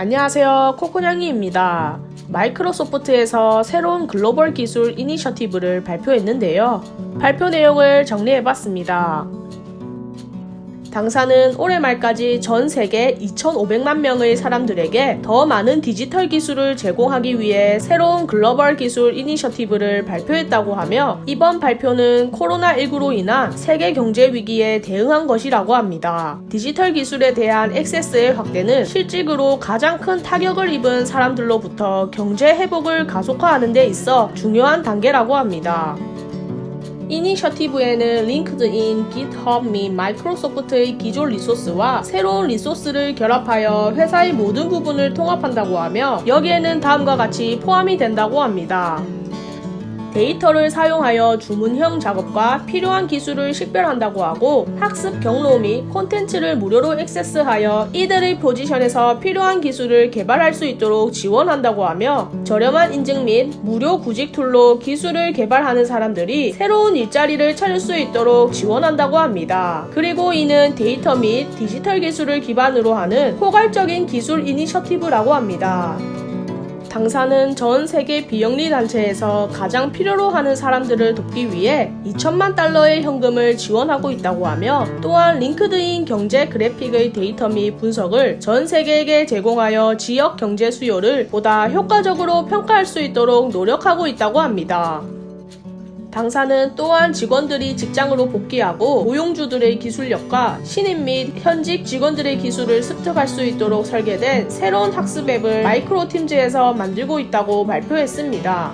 안녕하세요. 코코냥이입니다. 마이크로소프트에서 새로운 글로벌 기술 이니셔티브를 발표했는데요. 발표 내용을 정리해봤습니다. 당사는 올해 말까지 전 세계 2,500만 명의 사람들에게 더 많은 디지털 기술을 제공하기 위해 새로운 글로벌 기술 이니셔티브를 발표했다고 하며 이번 발표는 코로나19로 인한 세계 경제 위기에 대응한 것이라고 합니다. 디지털 기술에 대한 액세스의 확대는 실직으로 가장 큰 타격을 입은 사람들로부터 경제 회복을 가속화하는 데 있어 중요한 단계라고 합니다. 이니셔티브에는 링크드인, GitHub 및 마이크로소프트의 기존 리소스와 새로운 리소스를 결합하여 회사의 모든 부분을 통합한다고 하며 여기에는 다음과 같이 포함이 된다고 합니다. 데이터를 사용하여 주문형 작업과 필요한 기술을 식별한다고 하고 학습 경로 및 콘텐츠를 무료로 액세스하여 이들의 포지션에서 필요한 기술을 개발할 수 있도록 지원한다고 하며 저렴한 인증 및 무료 구직 툴로 기술을 개발하는 사람들이 새로운 일자리를 찾을 수 있도록 지원한다고 합니다. 그리고 이는 데이터 및 디지털 기술을 기반으로 하는 포괄적인 기술 이니셔티브라고 합니다. 당사는 전 세계 비영리 단체에서 가장 필요로 하는 사람들을 돕기 위해 2천만 달러의 현금을 지원하고 있다고 하며 또한 링크드인 경제 그래픽의 데이터 및 분석을 전 세계에게 제공하여 지역 경제 수요를 보다 효과적으로 평가할 수 있도록 노력하고 있다고 합니다. 당사는 또한 직원들이 직장으로 복귀하고 고용주들의 기술력과 신입 및 현직 직원들의 기술을 습득할 수 있도록 설계된 새로운 학습 앱을 마이크로 팀즈에서 만들고 있다고 발표했습니다.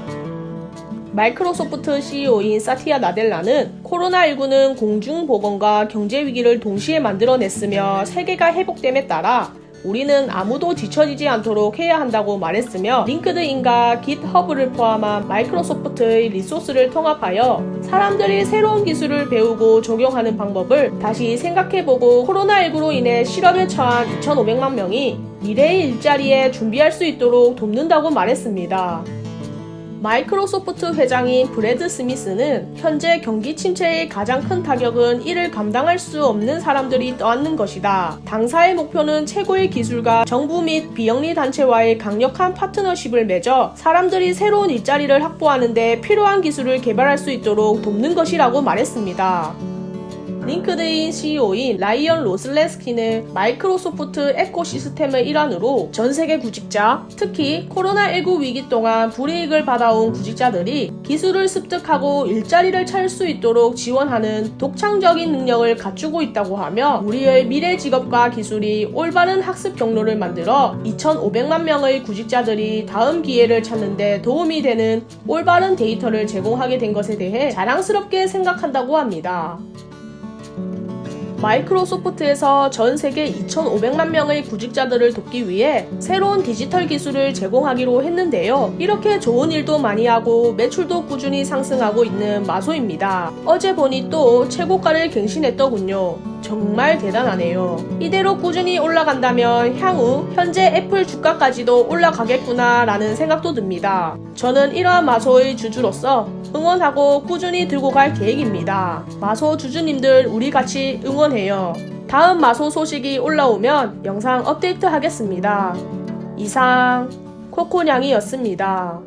마이크로소프트 CEO인 사티아 나델라는 코로나19는 공중보건과 경제 위기를 동시에 만들어냈으며 세계가 회복됨에 따라 우리는 아무도 뒤처지지 않도록 해야 한다고 말했으며 링크드인과 깃허브를 포함한 마이크로소프트의 리소스를 통합하여 사람들이 새로운 기술을 배우고 적용하는 방법을 다시 생각해보고 코로나19로 인해 실업에 처한 2,500만 명이 미래의 일자리에 준비할 수 있도록 돕는다고 말했습니다. 마이크로소프트 회장인 브래드 스미스는 현재 경기 침체의 가장 큰 타격은 이를 감당할 수 없는 사람들이 떠안는 것이다. 당사의 목표는 최고의 기술가 정부 및 비영리 단체와의 강력한 파트너십을 맺어 사람들이 새로운 일자리를 확보하는데 필요한 기술을 개발할 수 있도록 돕는 것이라고 말했습니다. 링크드인 CEO인 라이언 로슬레스키는 마이크로소프트 에코시스템의 일환으로 전 세계 구직자, 특히 코로나19 위기 동안 불이익을 받아온 구직자들이 기술을 습득하고 일자리를 찾을 수 있도록 지원하는 독창적인 능력을 갖추고 있다고 하며 우리의 미래 직업과 기술이 올바른 학습 경로를 만들어 2,500만 명의 구직자들이 다음 기회를 찾는데 도움이 되는 올바른 데이터를 제공하게 된 것에 대해 자랑스럽게 생각한다고 합니다. 마이크로소프트에서 전 세계 2,500만 명의 구직자들을 돕기 위해 새로운 디지털 기술을 제공하기로 했는데요. 이렇게 좋은 일도 많이 하고 매출도 꾸준히 상승하고 있는 마소입니다. 어제 보니 또 최고가를 갱신했더군요. 정말 대단하네요. 이대로 꾸준히 올라간다면 향후 현재 애플 주가까지도 올라가겠구나 라는 생각도 듭니다. 저는 이러한 마소의 주주로서 응원하고 꾸준히 들고 갈 계획입니다. 마소 주주님들 우리 같이 응원해요. 다음 마소 소식이 올라오면 영상 업데이트 하겠습니다. 이상 코코냥이었습니다.